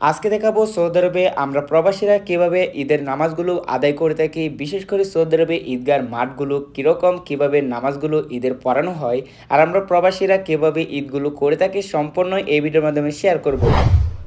আজকে দেখাবো সৌদি আরবে আমরা প্রবাসীরা কীভাবে ঈদের নামাজগুলো আদায় করে থাকি, বিশেষ করে সৌদি আরবে ঈদগার মাঠগুলো কীরকম, কীভাবে নামাজগুলো ঈদের পড়ানো হয়, আর আমরা প্রবাসীরা কীভাবে ঈদগুলো করে থাকি সম্পূর্ণ এই ভিডিওর মাধ্যমে শেয়ার করব।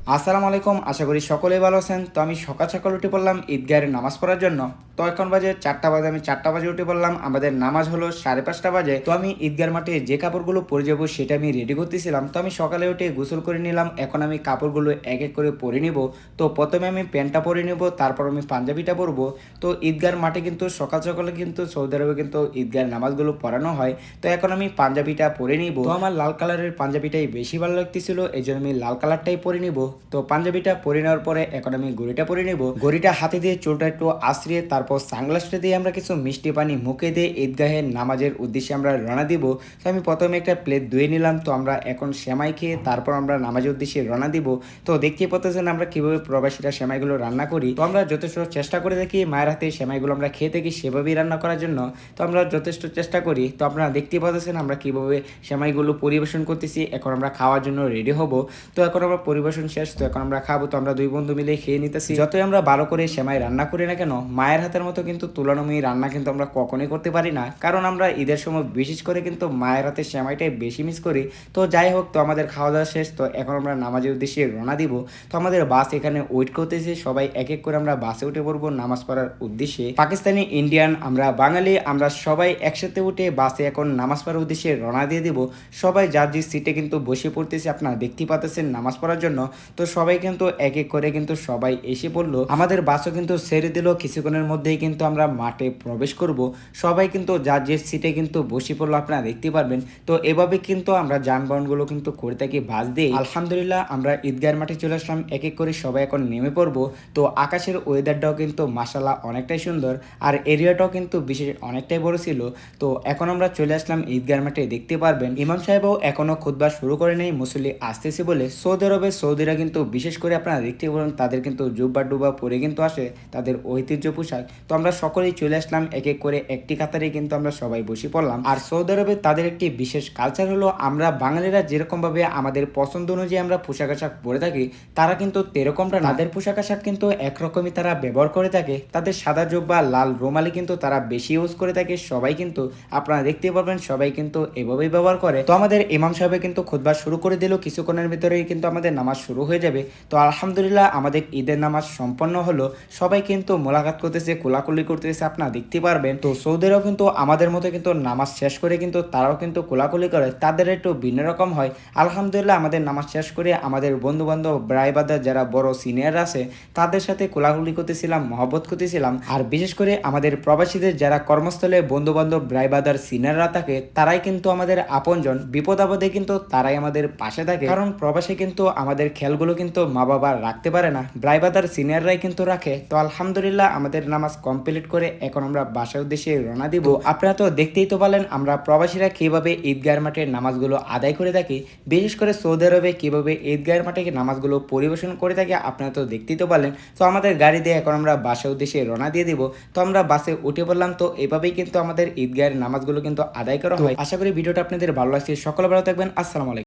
আসসালামু আলাইকুম, আশা করি সকলেই ভালো আছেন। তো আমি সকাল সকাল উঠে পড়লাম ঈদগাহের নামাজ পড়ার জন্য। তো এখন বাজে চারটা বাজে, আমি চারটা বাজে উঠে পড়লাম। আমাদের নামাজ হলো সাড়ে পাঁচটা বাজে। তো আমি ঈদগার মাঠে যে কাপড়গুলো পরে যাব সেটা আমি রেডি করতেছিলাম। তো আমি সকালে উঠে গোসল করে নিলাম। এখন আমি কাপড়গুলো এক এক করে পরে নিব। তো প্রথমে আমি প্যান্টটা পরে নিব, তারপর আমি পাঞ্জাবিটা পরবো। তো ঈদগার মাঠে কিন্তু সকাল সকালে কিন্তু সৌদি আরবে কিন্তু ঈদগার নামাজগুলো পড়ানো হয়। তো এখন আমি পাঞ্জাবিটা পরে নিব। তো আমার লাল কালারের পাঞ্জাবিটাই বেশি ভালো লাগতেছিল এই জন্য আমি লাল কালারটাই পরে নিব। তো পাঞ্জাবিটা পরে নেওয়ার পরে এখন আমি ঘড়িটা পরে নেব। ঘড়িটা হাতে দিয়ে চুলটা একটু আশ্রিয়ে তারপর সানগ্লাসটা দিয়ে আমরা কিছু মিষ্টি পানি মুখে দিয়ে ঈদগাহের নামাজের উদ্দেশ্যে আমরা রওনা দিব। তো আমি প্রথমে একটা প্লেট ধুয়ে নিলাম, তো আমরা এখন সেমাই খেয়ে তারপর আমরা নামাজের উদ্দেশ্যে রওনা দিব। তো দেখতে পাচ্ছেন আমরা কীভাবে প্রবাসীরা সেমাইগুলো রান্না করি। তো আমরা যথেষ্ট চেষ্টা করে দেখি মায়ের হাতে সেমাইগুলো আমরা খেয়ে থাকি সেভাবেই রান্না করার জন্য। তো আমরা যথেষ্ট চেষ্টা করি। তো আপনারা দেখতে পাচ্ছেন আমরা কীভাবে সেমাইগুলো পরিবেশন করতেছি। এখন আমরা খাওয়ার জন্য রেডি হব। তো এখন আমরা পরিবেশন শেষ তো এখন আমরা খাব, তো আমরা দুই বন্ধু মিলে খেয়ে নিতেছি। যতই আমরা ভালো করে সেমাই রান্না করি না কেন, মায়ের হাতের মতো কিন্তু তুলনাময়ী রান্না কিন্তু আমরা কখনোই করতে পারি না। কারণ আমরা ঈদের সময় বিশেষ করে কিন্তু মায়ের হাতের সেমাইটাই বেশি মিস করি। তো যাই হোক, তো আমাদের খাওয়া দাওয়া শেষ, তো এখন আমরা নামাজের উদ্দেশ্যে রওনা দিব। তো আমাদের বাস এখানে ওয়েট করতেছে, সবাই এক এক করে আমরা বাসে উঠে পড়ব নামাজ পড়ার উদ্দেশ্যে। পাকিস্তানি, ইন্ডিয়ান, আমরা বাঙালি, আমরা সবাই একসাথে উঠে বাসে এখন নামাজ পড়ার উদ্দেশ্যে রওনা দিয়ে দিব। সবাই যার যে সিটে কিন্তু বসে পড়তেছে, আপনারা দেখতে পাচ্ছেন নামাজ পড়ার জন্য। তো সবাই কিন্তু এক এক করে কিন্তু সবাই এসে পড়ল। আমাদের বাসও কিন্তু ছেড়ে দিল। কিছুক্ষণের মধ্যেই কিন্তু আমরা মাঠে প্রবেশ করব। সবাই কিন্তু যার যে সিটে কিন্তু বসে পড়ল আপনারা দেখতে পারবেন। তো এভাবে কিন্তু আমরা যানবাহনগুলো কিন্তু করে থাকি বাস দিয়ে। আলহামদুলিল্লাহ আমরা ঈদগার মাঠে চলে আসলাম। এক এক করে সবাই এখন নেমে পড়ব। তো আকাশের ওয়েদারটাও কিন্তু মাসাল্লাহ অনেকটাই সুন্দর। আর এরিয়াটাও কিন্তু বিশেষ অনেকটাই বড় ছিল। তো এখন আমরা চলে আসলাম ঈদগার মাঠে। দেখতে পারবেন, ইমাম সাহেবও এখনও খুদবা শুরু করে নেই, মুসল্লি আসতেছে বলে। সৌদি আরবে সৌদিরা কিন্তু বিশেষ করে আপনারা দেখতে পারেন, তাদের কিন্তু জুব্বা ডুবা পরে কিন্তু আসে, তাদের ঐতিহ্য পোশাক। তো আমরা সকলেই চলে আসলাম, এক এক করে একটি কাতারে কিন্তু আমরা সবাই বসে পড়লাম। আর সৌদি আরবে তাদের একটি বিশেষ কালচার হলো, আমরা বাঙালিরা যেরকম ভাবে আমাদের পছন্দ অনুযায়ী আমরা পোশাক আশাক পরে থাকি, তারা কিন্তু তেরকমটা। তাদের পোশাক আশাক কিন্তু একরকমই তারা ব্যবহার করে থাকে, তাদের সাদা জুব্বা, লাল রোমালি কিন্তু তারা বেশি ইউজ করে থাকে, সবাই কিন্তু, আপনারা দেখতে পারবেন, সবাই কিন্তু এভাবেই ব্যবহার করে। তো আমাদের ইমাম সাহেব কিন্তু খুদবা শুরু করে দিল, কিছুক্ষণের ভিতরেই কিন্তু আমাদের নামাজ শুরু হয়ে যাবে। তো আলহামদুলিল্লাহ আমাদের ঈদের নামাজ সম্পন্ন হলো। সবাই কিন্তু মোলাকাত করতেছে, কোলাকুলি করতেছে, আপনারা দেখতে পারবেন। তো সৌদিরাও কিন্তু আমাদের মতো কিন্তু নামাজ শেষ করে কিন্তু তারাও কিন্তু কোলাকুলি করে, তাদের একটু ভিন্ন রকম হয়। আলহামদুলিল্লাহ আমাদের নামাজ শেষ করে আমাদের বন্ধু বান্ধব ব্রাইবাদার যারা বড় সিনিয়র আছে, তাদের সাথে কোলাকুলি করতেছিলাম, মহব্বত করতেছিলাম। আর বিশেষ করে আমাদের প্রবাসীদের যারা কর্মস্থলে বন্ধু বান্ধব ব্রাইবাদার সিনিয়ররা থাকে, তারাই কিন্তু আমাদের আপনজন। বিপদ আপদে কিন্তু তারাই আমাদের পাশে থাকে। কারণ প্রবাসে কিন্তু আমাদের খেয়ালগুলো কিন্তু মা বাবা রাখতে পারে না। ব্রাইবাদার সিনিয়ররাই কিন্তু রাখে। তো আলহামদুলিল্লাহ আমাদের নামাজ কমপ্লিট করে এখন আমরা বাসার উদ্দেশ্যে রওনা দিব। আপনারা তো দেখতেই তো পারলেন আমরা প্রবাসীরা কীভাবে ঈদগাহের মাঠের নামাজগুলো আদায় করে থাকি বিশেষ করে সৌদি আরবে কীভাবে ঈদগাহের মাঠে নামাজগুলো পরিবেশন করে থাকি আপনারা তো দেখতেই তো পারলেন। তো আমাদের গাড়ি দিয়ে এখন আমরা বাসার উদ্দেশ্যে রওনা দিয়ে দিব। তো আমরা বাসে উঠে পড়লাম তো এভাবেই কিন্তু আমাদের ঈদগাহের নামাজগুলো কিন্তু আদায় করা হয়। আশা করি ভিডিওটা আপনাদের ভালো লাগছে। সকলে ভালো থাকবেন। আসসালামু আলাইকুম।